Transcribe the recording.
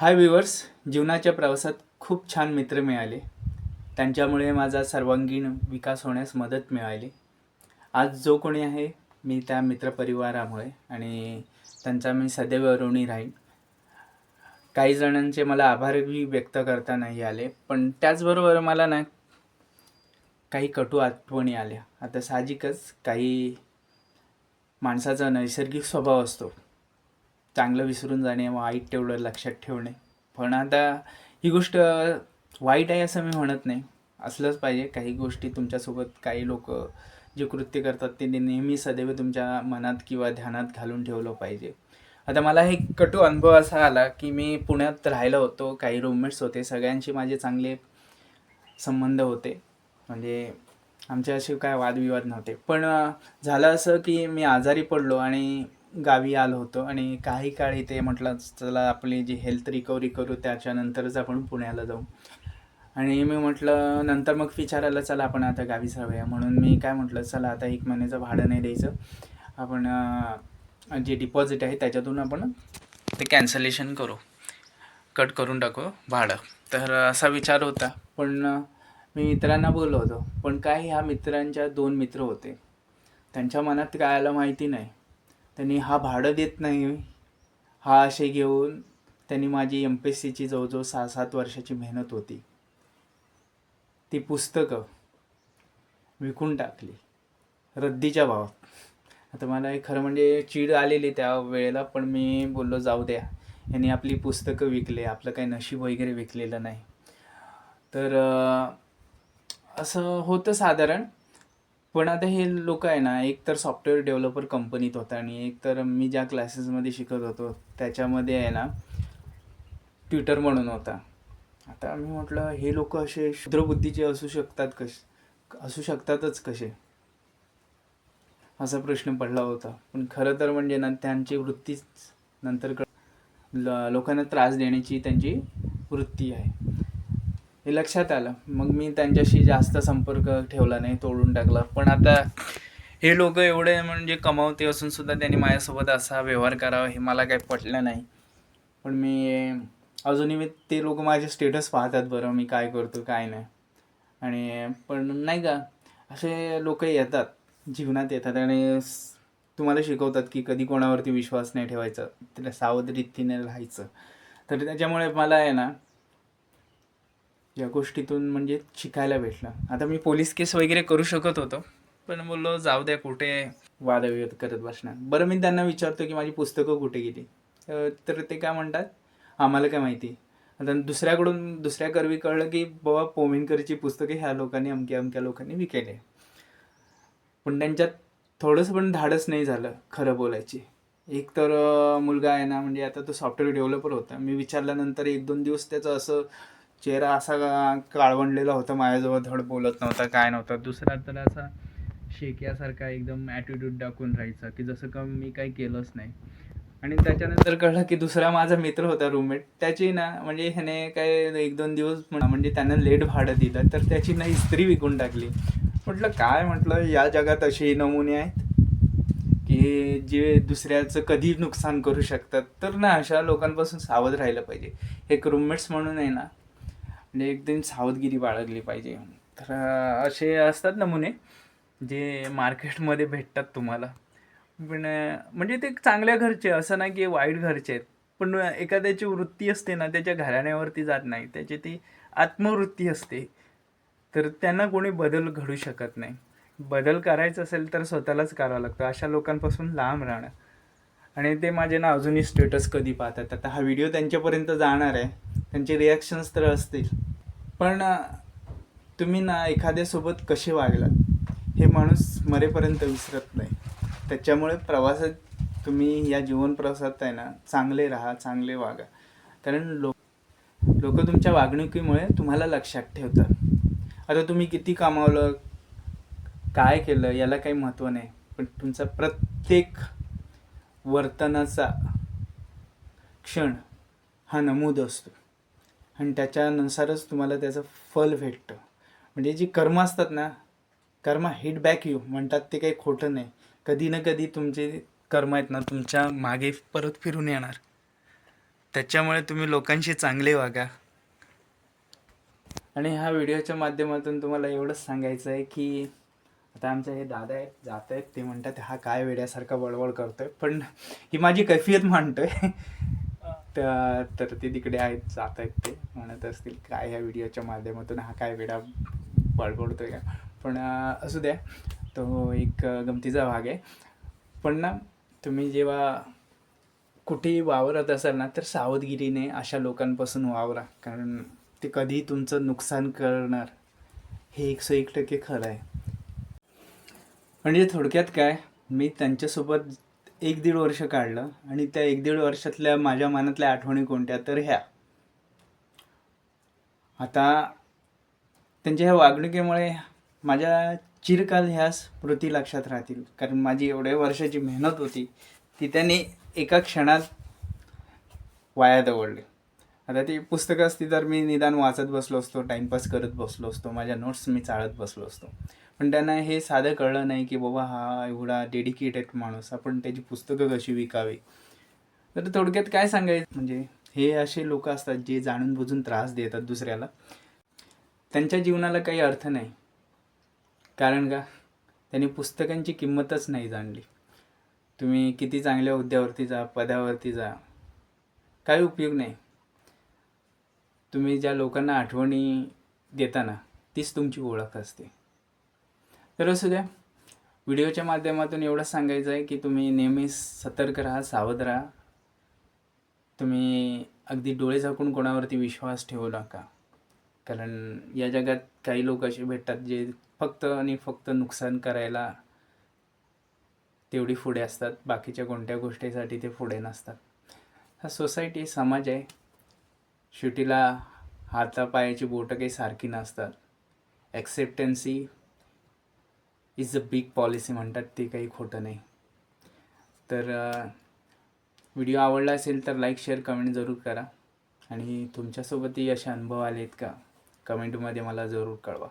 हाय viewers जीवनाच्या प्रवासात खूप छान मित्र मिळाले. त्यांच्यामुळे माझा सर्वांगीण विकास होण्यास मदत मिळाली. आज जो कोणी आहे मी त्या मित्रपरिवारामुळे आणि त्यांचा मी सदैव ऋणी राहीन. काही जणांचे मला आभारही व्यक्त करता नाही आले पण त्याचबरोबर मला ना काही कटू आठवणी आल्या. आता साहजिकच काही माणसाचा नैसर्गिक स्वभाव असतो. चांगलं विसरून जाणे वाईट तेवढं लक्षात ठेवणे. पण आता ही गोष्ट वाईट आहे असं मी म्हणत नाही. असलंच पाहिजे. काही गोष्टी तुमच्यासोबत काही लोक जे कृत्य करतात ते नेहमी सदैव तुमच्या मनात किंवा ध्यानात घालून ठेवलं पाहिजे. आता मला एक कटू अनुभव असा आला की मी पुण्यात राहिलो होतो. काही रूममेट्स होते. सगळ्यांशी माझे चांगले संबंध होते. म्हणजे आमचे असे काय वादविवाद नव्हते. पण झालं असं की मी आजारी पडलो आणि गावी आलो होतो आणि काही काळ इथे म्हटलं चला आपली जी हेल्थ रिकव्हरी करू त्याच्यानंतरच आपण पुण्याला जाऊ. आणि मी म्हटलं नंतर मग विचारायला चला आपण आता गावी जाऊया म्हणून मी काय म्हटलं चला आता एक महिन्याचं भाडं नाही द्यायचं. आपण जे डिपॉझिट आहे त्याच्यातून आपण ते कॅन्सलेशन करू. कट करून टाकू भाडं. तर असा विचार होता. पण मी मित्रांना बोललो होतो. पण काय ह्या मित्रांच्या दोन मित्र होते. त्यांच्या मनात काय आलं माहिती नाही. त्यांनी हा भाडं देत नाही. हा आशय घेऊन त्यांनी माझी एम पी एस सीची जवळजवळ सहा सात वर्षाची मेहनत होती. ती पुस्तकं विकून टाकली. रद्दीच्या भावात. आता मला खरं म्हणजे चीड आलेली त्या वेळेला पण मी बोललो जाऊ द्या. यांनी आपली पुस्तकं विकले आपलं काही नशीब वगैरे विकलेलं नाही. तर असं होतं साधारण. पण आता हे लोक आहे ना एक तर सॉफ्टवेअर डेव्हलपर कंपनीत होता आणि एक तर मी ज्या क्लासेसमध्ये शिकत होतो त्याच्यामध्ये आहे ना ट्विटर म्हणून होता. आता मी म्हटलं हे लोक असे क्षुद्रबुद्धीचे असू शकतात कसे असू शकतातच कसे? असा प्रश्न पडला होता. पण खरं तर म्हणजे ना त्यांची वृत्तीच नंतर लोकांना त्रास देण्याची त्यांची वृत्ती आहे. हे लक्षात आलं. मग मी त्यांच्याशी जास्त संपर्क ठेवला नाही तोडून टाकला. पण आता हे लोक एवढे म्हणजे कमावते असून सुद्धा त्यांनी माझ्यासोबत असा व्यवहार करावा हे मला काही पटलं नाही. पण मी अजूनही मी ते लोक माझे स्टेटस पाहतात बरं मी काय करतो काय नाही. आणि पण नाही का असे लोक येतात जीवनात येतात आणि तुम्हाला शिकवतात की कधी कोणावरती विश्वास नाही ठेवायचा त्याला सावधरीतीने राहायचं. तर त्याच्यामुळे मला आहे ना या गोष्टीतून म्हणजे शिकायला भेटलं. आता मी पोलीस केस वगैरे करू शकत होतो पण बोललो जाऊ द्या कुठे? वादविवाद करत बसणार. बरं मी त्यांना विचारतो की माझी पुस्तकं कुठे गेली? तर ते काय म्हणतात? आम्हाला काय माहिती. आता दुसऱ्याकडून दुसऱ्या कर्वी कळलं की बाबा पोमिनकरची पुस्तके ह्या लोकांनी अमक्या अमक्या लोकांनी विकेले पण त्यांच्यात थोडंसं पण धाडस नाही झालं खरं बोलायची. एक तर मुलगा आहे ना म्हणजे आता तो सॉफ्टवेअर डेव्हलपर होता. मी विचारल्यानंतर एक दोन दिवस त्याचं असं चेहरा असा काळवंडलेला होता माझ्याजवळ धड बोलत नव्हता काय नव्हता. दुसरा तर असा शेक्यासारखा एकदम ॲटिट्यूड दाखवून राहायचा की जसं का मी काही केलंच नाही. आणि त्याच्यानंतर कळलं की दुसरा माझा मित्र होता रूममेट त्याची ना म्हणजे ह्याने काय एक दोन दिवस म्हणा म्हणजे त्यानं लेट भाडं दिलं तर त्याची ना इस्त्री विकून टाकली. म्हटलं काय म्हटलं या जगात असे नमुने आहेत की जे दुसऱ्याचं कधी नुकसान करू शकतात? तर ना अशा लोकांपासून सावध राहिलं पाहिजे. एक रूममेट्स म्हणून आहे ना म्हणजे एकदम सावधगिरी बाळगली पाहिजे. तर असे असतात नमुने जे मार्केटमध्ये भेटतात तुम्हाला. पण म्हणजे ते चांगल्या घरचे असं नाही की वाईट घरचे आहेत. पण एखाद्याची वृत्ती असते ना त्याच्या घराण्यावरती जात नाही. त्याची ती आत्मवृत्ती असते. तर त्यांना कोणी बदल घडू शकत नाही. बदल करायचा असेल तर स्वतःलाच करावं लागतं. अशा लोकांपासून लांब राहणं. आणि ते माझे ना अजूनही स्टेटस कधी पाहतात. आता हा व्हिडिओ त्यांच्यापर्यंत जाणार आहे. त्यांचे रिॲक्शन्स तर असतील. पण तुम्ही ना एखाद्यासोबत कसे वागलात? हे माणूस मरेपर्यंत विसरत नाही. त्याच्यामुळे प्रवासात तुम्ही या जीवन प्रवासात आहे ना चांगले राहा चांगले वागा. कारण लोक लोक तुमच्या वागणुकीमुळे तुम्हाला लक्षात ठेवतात. आता तुम्ही किती कमावलं काय केलं याला काही महत्त्व नाही. पण तुमचा प्रत्येक वर्तनाचा क्षण हा नमूद असतो. आणि त्याच्यानुसारच तुम्हाला त्याचं फल भेटतं. म्हणजे जी कर्म असतात ना कर्म हिट बॅक यू म्हणतात ते काही खोटं नाही. कधी ना कधी तुमचे कर्म आहेत ना तुमच्या मागे परत फिरून येणार. त्याच्यामुळे तुम्ही लोकांशी चांगले वागा. आणि ह्या व्हिडिओच्या माध्यमातून तुम्हाला एवढंच सांगायचं आहे की आता आमचे हे दादा आहेत जात आहेत ते म्हणतात हा काय वेड्यासारखा बडबड करतोय. पण ही माझी कैफियत मांडतोय. तर तर ते तिकडे आहेत जात आहेत ते. म्हणत असतील काय ह्या व्हिडिओच्या माध्यमातून हा काय वेडा बडबडतोय का? पण असू द्या. तो एक गमतीचा भाग आहे. पण ना तुम्ही जेव्हा कुठेही वावरत असाल ना तर सावधगिरीने अशा लोकांपासून वावरा. कारण ते कधी तुमचं नुकसान करणार हे एकशे एक टक्के खरं आहे. म्हणजे थोडक्यात काय मी त्यांच्यासोबत एक दीड वर्ष काढलं आणि त्या एक दीड वर्षातल्या माझ्या मनातल्या आठवणी कोणत्या तर ह्या. आता त्यांच्या ह्या वागणुकीमुळे माझ्या चिरकाल ह्या स्मृती लक्षात राहतील. कारण माझी एवढ्या वर्षाची मेहनत होती ती त्यांनी एका क्षणात वाया दवडली. आता ती पुस्तकं असती तर मी निदान वाचत बसलो असतो टाईमपास करत बसलो असतो माझ्या नोट्स मी चाळत बसलो असतो. पण त्यांना हे साधं कळलं नाही की बाबा हा एवढा डेडिकेटेड माणूस आपण त्याची पुस्तकं कशी विकावी? तर थोडक्यात काय सांगायचं? म्हणजे हे असे लोक असतात जे जाणून बुजून त्रास देतात दुसऱ्याला. त्यांच्या जीवनाला काही अर्थ नाही. कारण का? त्यांनी पुस्तकांची किंमतच नाही जाणली. तुम्ही किती चांगल्या हुद्द्यावरती जा पदावरती जा. काही उपयोग नाही. तुम्ही ज्या लोकांना आठवणी देताना तीच तुमची ओळख असते. तर असू द्या. व्हिडिओच्या माध्यमातून एवढं सांगायचं आहे की तुम्ही नेहमी सतर्क राहा सावध राहा. तुम्ही अगदी डोळे झाकून कोणावरती विश्वास ठेवू नका. कारण या जगात काही लोक असे भेटतात जे फक्त आणि फक्त नुकसान करायला तेवढी पुढे असतात. बाकीच्या कोणत्या गोष्टीसाठी ते पुढे नसतात. हा सोसायटी समाज आहे. शेवटीला हातापायाची बोटं काही सारखी नसतात. Acceptancy is a big policy म्हणतात ते काही खोटं नाही. तर व्हिडिओ आवडला असेल तर लाईक शेअर कमेंट जरूर करा. आणि तुमच्यासोबतही असे अनुभव आले आहेत का? कमेंटमध्ये मला जरूर कळवा.